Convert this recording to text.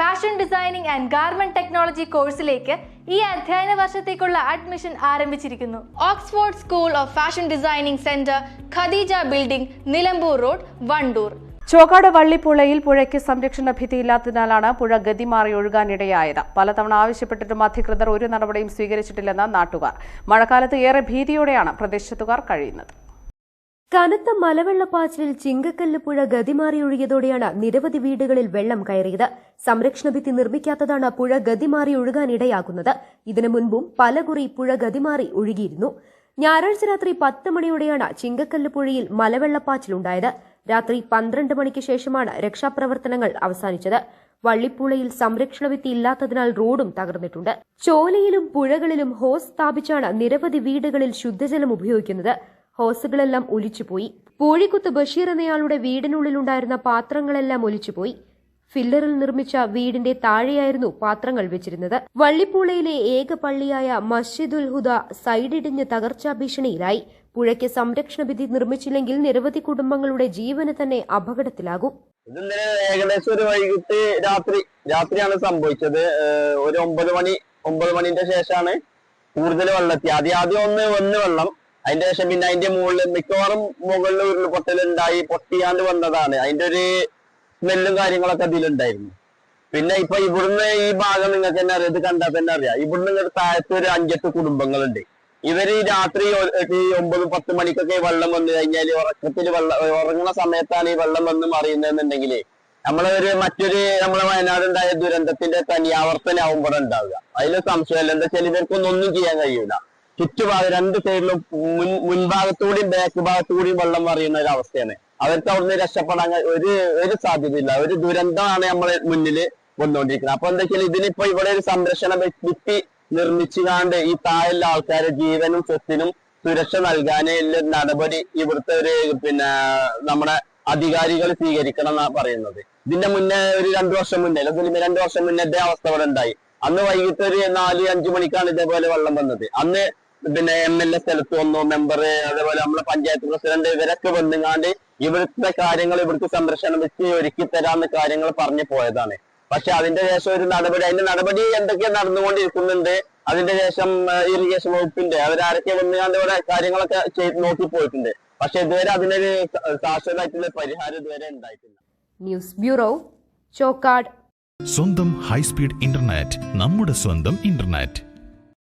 Fashion designing and garment technology കോഴ്സിലേക്ക് ഈ അധ്യയന വർഷത്തേക്കുള്ള അഡ്മിഷൻ ആരംഭിച്ചിരിക്കുന്നു. Oxford school of fashion designing centre Khadeeja building Nilambur road Wandoor Chokkad വള്ളിപ്പുഴയിൽ പുഴയ്ക്ക് സംരക്ഷണ ഭിത്തിയില്ലാത്തതിനാലാണ് പുഴ ഗതി മാറി ഒഴുകാനിടയായത്. പലതവണ ആവശ്യപ്പെട്ടിട്ടും അധികൃതർ ഒരു നടപടിയും സ്വീകരിച്ചിട്ടില്ലെന്ന് നാട്ടുകാർ. മഴക്കാലത്ത് ഏറെ ഭീതിയോടെയാണ് പ്രദേശത്തുകാർ കഴിയുന്നത്. കനത്ത മലവെള്ളപ്പാച്ചിലിൽ ചിങ്കക്കല്ല് പുഴ ഗതിമാറി ഒഴുകിയതോടെയാണ് നിരവധി വീടുകളിൽ വെള്ളം കയറിയത്. സംരക്ഷണ ഭിത്തി നിർമ്മിക്കാത്തതാണ് പുഴ ഗതിമാറി ഒഴുകാനിടയാക്കുന്നത് ഇതിനു മുൻപും പലകുറി പുഴ ഗതിമാറി ഒഴുകിയിരുന്നു. ഞായറാഴ്ച രാത്രി പത്ത് മണിയോടെയാണ് ചിങ്കക്കല്ല് പുഴയിൽ മലവെള്ളപ്പാച്ചിലുണ്ടായത് രാത്രി പന്ത്രണ്ട് മണിക്ക് ശേഷമാണ് രക്ഷാപ്രവർത്തനങ്ങൾ അവസാനിച്ചത്. വള്ളിപ്പുഴയിൽ സംരക്ഷണ ഭിത്തി ഇല്ലാത്തതിനാൽ റോഡും തകർന്നിട്ടുണ്ട്. ചോലയിലും പുഴകളിലും ഹോസ് സ്ഥാപിച്ചാണ് നിരവധി വീടുകളിൽ ശുദ്ധജലം ഉപയോഗിക്കുന്നത്. ഹോസുകളെല്ലാം ഒലിച്ചുപോയി. പൂഴിക്കുത്ത് ബഷീർ എന്നയാളുടെ വീടിനുള്ളിലുണ്ടായിരുന്ന പാത്രങ്ങളെല്ലാം ഒലിച്ചുപോയി. ഫില്ലറിൽ നിർമ്മിച്ച വീടിന്റെ താഴെയായിരുന്നു പാത്രങ്ങൾ വെച്ചിരുന്നത്. വള്ളിപ്പൂളയിലെ ഏക പള്ളിയായ മസ്ജിദുൽ ഹുദ സൈഡിടിഞ്ഞ് തകർച്ചാ ഭീഷണിയിലായി. പുഴയ്ക്ക് സംരക്ഷണ വിധി നിർമ്മിച്ചില്ലെങ്കിൽ നിരവധി കുടുംബങ്ങളുടെ ജീവന് തന്നെ അപകടത്തിലാകും. ഏകദേശം ഒരു വൈകിട്ട് രാത്രി രാത്രിയാണ് സംഭവിച്ചത്. ഒരു ഒമ്പത് മണി ഒമ്പത് മണിന്റെ ശേഷമാണ് കൂടുതൽ വെള്ളത്തി ആദ്യം ആദ്യം ഒന്ന് വന്ന് വെള്ളം. അതിന്റെ ശേഷം പിന്നെ അതിന്റെ മുകളിൽ മിക്കവാറും മുകളിൽ ഉരുൾപൊട്ടലുണ്ടായി പൊട്ടിയാണ്ട് വന്നതാണ്. അതിന്റെ ഒരു സ്മെല്ലും കാര്യങ്ങളൊക്കെ അതിലുണ്ടായിരുന്നു പിന്നെ ഇപ്പൊ ഇവിടുന്ന് ഈ ഭാഗം നിങ്ങൾക്ക് തന്നെ അറിയാം. ഇത് കണ്ടാൽ തന്നെ അറിയാം. ഇവിടുന്ന് ഇങ്ങോട്ട് താഴത്ത് ഒരു അഞ്ചെട്ട് കുടുംബങ്ങളുണ്ട്. ഇവർ രാത്രി ഒമ്പത് പത്ത് മണിക്കൊക്കെ വെള്ളം വന്നു കഴിഞ്ഞാൽ ഉറക്കത്തിൽ വെള്ളം ഉറങ്ങുന്ന സമയത്താണ് ഈ വെള്ളം വന്ന് മറിയുന്നതെന്നുണ്ടെങ്കിൽ നമ്മളെ ഒരു മറ്റൊരു നമ്മളെ വയനാട് ഉണ്ടായ ദുരന്തത്തിന്റെ തനിയാവർത്തനാവും ഇവിടെ ഉണ്ടാവുക. അതിൽ സംശയമല്ല. എന്താ വെച്ചാൽ ഒന്നും ചെയ്യാൻ കഴിയൂല. ചുറ്റുഭാഗം രണ്ട് സൈഡിലും മുൻ മുൻഭാഗത്തുകൂടിയും ബാക്ക് ഭാഗത്തുകൂടിയും വെള്ളം മറിയുന്ന ഒരു അവസ്ഥയാണ്. അവർക്ക് അവിടുന്ന് രക്ഷപ്പെടാൻ ഒരു ഒരു സാധ്യതയില്ല. ഒരു ദുരന്തമാണ് നമ്മളെ മുന്നിൽ വന്നുകൊണ്ടിരിക്കുന്നത്. അപ്പൊ എന്താ ഇതിനിപ്പോ ഇവിടെ ഒരു സംരക്ഷണ ഭിത്തി നിർമ്മിച്ചുകാണ്ട് ഈ താഴെയുള്ള ആൾക്കാരുടെ ജീവനും സ്വത്തിനും സുരക്ഷ നൽകാനുള്ള നടപടി ഇവിടുത്തെ ഒരു പിന്നെ നമ്മുടെ അധികാരികൾ സ്വീകരിക്കണം എന്നാ പറയുന്നത്. ഇതിന്റെ മുന്നേ ഒരു രണ്ടു വർഷം മുന്നേ അല്ലെങ്കിൽ രണ്ടു വർഷം മുന്നേ ഇതേ അവസ്ഥ ഇവിടെ ഉണ്ടായി. അന്ന് വൈകിട്ട് ഒരു നാല് അഞ്ചു മണിക്കാണ് ഇതേപോലെ വെള്ളം വന്നത്. അന്ന് പിന്നെ എം എൽ എ സ്ഥലത്ത് വന്നു മെമ്പർ അതേപോലെ നമ്മളെ പഞ്ചായത്ത് പ്രസിഡന്റ് ഇവരൊക്കെ വന്നുങ്ങാണ്ട് ഇവിടുത്തെ കാര്യങ്ങൾ ഇവിടുത്തെ സംരക്ഷണം വെച്ച് ഒരുക്കി തരാമെന്ന് കാര്യങ്ങൾ പറഞ്ഞു പോയതാണ്. പക്ഷെ അതിന്റെ ശേഷം ഒരു നടപടി അതിന്റെ നടപടി എന്തൊക്കെ നടന്നുകൊണ്ടിരിക്കുന്നുണ്ട് അതിന്റെ ശേഷം ഇറിഗേഷൻ വകുപ്പിന്റെ അവരാരൊക്കെ വന്നുകാണ്ട് ഇവിടെ കാര്യങ്ങളൊക്കെ ചെയ്ത് നോക്കി പോയിട്ടുണ്ട്. പക്ഷെ ഇതുവരെ അതിനൊരു ശാശ്വതമായിട്ടുള്ള പരിഹാരം ഇതുവരെ ഉണ്ടായിട്ടില്ല. News bureau Chokkad. സ്വന്തം ഹൈസ്പീഡ് ഇന്റർനെറ്റ് നമ്മുടെ സ്വന്തം ഇന്റർനെറ്റ്.